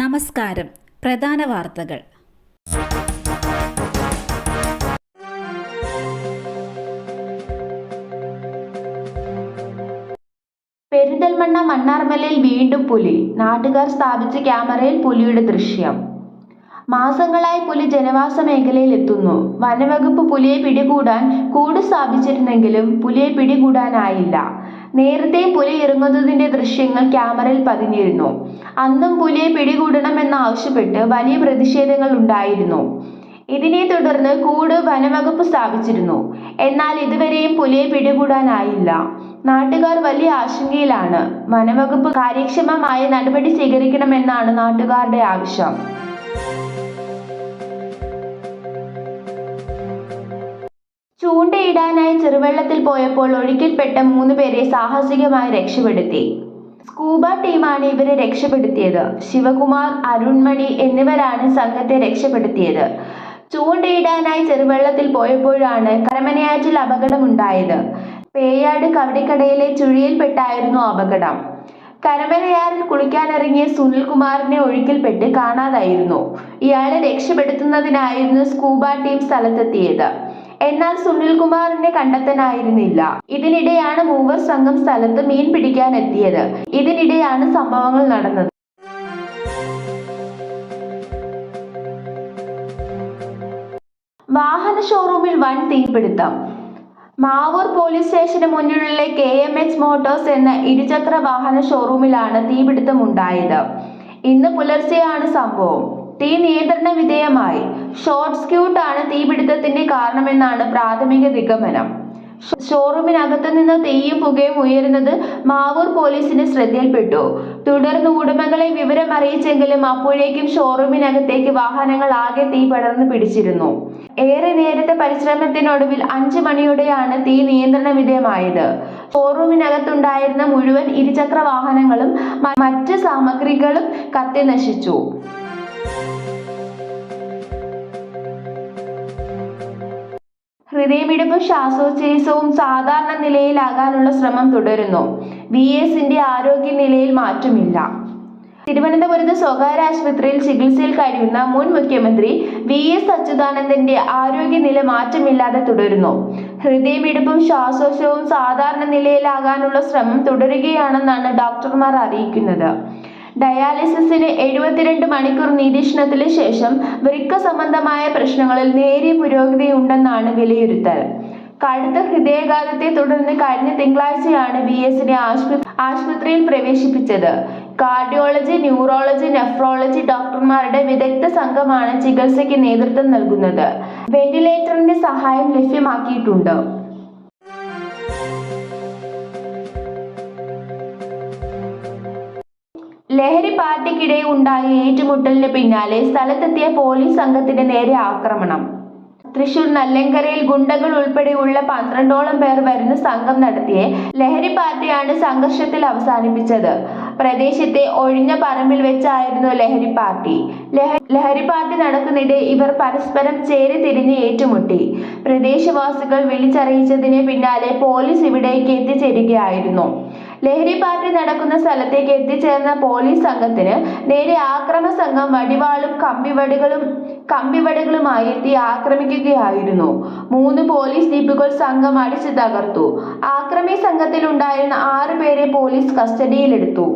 നമസ്കാരം. പ്രധാന വാർത്തകൾ. പെരിന്തൽമണ്ണ മണ്ണാർമലയിൽ വീണ്ടും പുലി. നാട്ടുകാർ സ്ഥാപിച്ച ക്യാമറയിൽ പുലിയുടെ ദൃശ്യം. മാസങ്ങളായി പുലി ജനവാസ മേഖലയിൽ എത്തുന്നു. വനവകുപ്പ് പുലിയെ പിടികൂടാൻ കൂട് സ്ഥാപിച്ചിരുന്നെങ്കിലും പുലിയെ പിടികൂടാനായില്ല. നേരത്തെ പുലി ഇറങ്ങുന്നതിന്റെ ദൃശ്യങ്ങൾ ക്യാമറയിൽ പതിഞ്ഞിരുന്നു. അന്നും പുലിയെ പിടികൂടണമെന്നാവശ്യപ്പെട്ട് വലിയ പ്രതിഷേധങ്ങൾ ഉണ്ടായിരുന്നു. ഇതിനെ തുടർന്ന് കൂട് വനവകുപ്പ് സ്ഥാപിച്ചിരുന്നു. എന്നാൽ ഇതുവരെയും പുലിയെ പിടികൂടാനായില്ല. നാട്ടുകാർ വലിയ ആശങ്കയിലാണ്. വനവകുപ്പ് കാര്യക്ഷമമായ നടപടി സ്വീകരിക്കണമെന്നാണ് നാട്ടുകാരുടെ ആവശ്യം. ചൂണ്ടയിടാനായി ചെറുവെള്ളത്തിൽ പോയപ്പോൾ ഒഴുക്കിൽപ്പെട്ട മൂന്ന് പേരെ സാഹസികമായി രക്ഷപ്പെടുത്തി. സ്കൂബ ടീമാണ് ഇവരെ രക്ഷപ്പെടുത്തിയത്. ശിവകുമാർ അരുൺമണി എന്നിവരാണ് സംഘത്തെ രക്ഷപ്പെടുത്തിയത്. ചൂണ്ടയിടാനായി ചെറുവെള്ളത്തിൽ പോയപ്പോഴാണ് കരമനയാറ്റിൽ അപകടമുണ്ടായത്. പേയാട് കവടിക്കടയിലെ ചുഴിയിൽപ്പെട്ടായിരുന്നു അപകടം. കരമനയാറിൽ കുളിക്കാനിറങ്ങിയ സുനിൽകുമാറിനെ ഒഴുക്കിൽപ്പെട്ട് കാണാതായിരുന്നു. ഇയാളെ രക്ഷപ്പെടുത്തുന്നതിനായിരുന്നു സ്കൂബ ടീം സ്ഥലത്തെത്തിയത്. എന്നാൽ സുനിൽകുമാറിനെ കണ്ടെത്താനായിരുന്നില്ല. ഇതിനിടെയാണ് മൂവർ സംഘം സ്ഥലത്ത് മീൻ പിടിക്കാൻ എത്തിയത് ഇതിനിടെയാണ് സംഭവങ്ങൾ നടന്നത്. വാഹന ഷോറൂമിൽ വൻ തീപിടുത്തം. മാവൂർ പോലീസ് സ്റ്റേഷന് മുന്നിലുള്ള കെ എം എച്ച് മോട്ടോഴ്സ് എന്ന ഇരുചക്ര വാഹന ഷോറൂമിലാണ് തീപിടുത്തമുണ്ടായത്. ഇന്ന് പുലർച്ചെയാണ് സംഭവം. തീ നിയന്ത്രണ വിധേയമായി. ഷോർട്ട് സ്ക്യൂട്ട് ആണ് തീപിടുത്തത്തിന്റെ കാരണമെന്നാണ് പ്രാഥമിക നിഗമനം. ഷോറൂമിനകത്തു നിന്ന് തീയും പുകയും ഉയരുന്നത് മാവൂർ പോലീസിന് ശ്രദ്ധയിൽപ്പെട്ടു. തുടർന്ന് ഉടമകളെ വിവരം അറിയിച്ചെങ്കിലും അപ്പോഴേക്കും ഷോറൂമിനകത്തേക്ക് വാഹനങ്ങൾ ആകെ തീ പടർന്നു പിടിച്ചിരുന്നു. ഏറെ നേരത്തെ പരിശ്രമത്തിനൊടുവിൽ അഞ്ചു മണിയോടെയാണ് തീ നിയന്ത്രണ വിധേയമായത്. ഷോറൂമിനകത്തുണ്ടായിരുന്ന മുഴുവൻ ഇരുചക്ര വാഹനങ്ങളും മറ്റ് സാമഗ്രികളും കത്തി നശിച്ചു ഹൃദയമിടിപ്പും ശ്വാസോച്ഛ്വാസവും സാധാരണ നിലയിലാകാനുള്ള ശ്രമം തുടരുന്നു. വി എസിന്റെ ആരോഗ്യനിലയിൽ മാറ്റമില്ല. തിരുവനന്തപുരത്ത് സ്വകാര്യ ആശുപത്രിയിൽ ചികിത്സയിൽ കഴിയുന്ന മുൻ മുഖ്യമന്ത്രി വി എസ് അച്യുതാനന്ദന്റെ ആരോഗ്യനില മാറ്റമില്ലാതെ തുടരുന്നു. ഹൃദയമിടിപ്പും ശ്വാസോച്ഛവും സാധാരണ നിലയിലാകാനുള്ള ശ്രമം തുടരുകയാണെന്നാണ് ഡോക്ടർമാർ അറിയിക്കുന്നത്. ഡയാലിസിസിന് എഴുപത്തിരണ്ട് മണിക്കൂർ നിരീക്ഷണത്തിന് ശേഷം വൃക്ക സംബന്ധമായ പ്രശ്നങ്ങളിൽ നേരിയ പുരോഗതി ഉണ്ടെന്നാണ് വിലയിരുത്തൽ. കടുത്ത ഹൃദയാഘാതത്തെ തുടർന്ന് കഴിഞ്ഞ തിങ്കളാഴ്ചയാണ് ബി എസിനെ ആശുപത്രിയിൽ പ്രവേശിപ്പിച്ചത്. കാർഡിയോളജി ന്യൂറോളജി നെഫ്രോളജി ഡോക്ടർമാരുടെ വിദഗ്ധ സംഘമാണ് ചികിത്സയ്ക്ക് നേതൃത്വം നൽകുന്നത്. വെന്റിലേറ്ററിന്റെ സഹായം ലഭ്യമാക്കിയിട്ടുണ്ട്. ലഹരി പാർട്ടിക്കിടെ ഉണ്ടായ ഏറ്റുമുട്ടലിന് പിന്നാലെ സ്ഥലത്തെത്തിയ പോലീസ് സംഘത്തിന്റെ നേരെ ആക്രമണം. തൃശൂർ നല്ലങ്കരയിൽ ഗുണ്ടകൾ ഉൾപ്പെടെയുള്ള പന്ത്രണ്ടോളം പേർ വരുന്ന സംഘം നടത്തിയ ലഹരി പാർട്ടിയാണ് സംഘർഷത്തിൽ അവസാനിപ്പിച്ചത്. പ്രദേശത്തെ ഒഴിഞ്ഞ പറമ്പിൽ വെച്ചായിരുന്നു ലഹരി പാർട്ടി ലഹ- ലഹരി പാർട്ടി നടക്കുന്നിടെ ഇവർ പരസ്പരം ചേരി തിരിഞ്ഞ് ഏറ്റുമുട്ടി. പ്രദേശവാസികൾ വിളിച്ചറിയിച്ചതിന് പിന്നാലെ പോലീസ് ഇവിടേക്ക് എത്തിച്ചേരുകയായിരുന്നു. ലഹരി പാർട്ടി നടക്കുന്ന സ്ഥലത്തേക്ക് എത്തിച്ചേർന്ന പോലീസ് സംഘത്തിന് നേരെ ആക്രമ സംഘം വടിവാളും കമ്പിവടികളും കമ്പിവടികളുമായി എത്തി ആക്രമിക്കുകയായിരുന്നു. മൂന്ന് പോലീസ് ജീപ്പുകൾ സംഘം അടിച്ചു തകർത്തു. ആക്രമി സംഘത്തിലുണ്ടായിരുന്ന ആറ് പേരെ പോലീസ് കസ്റ്റഡിയിലെടുത്തു.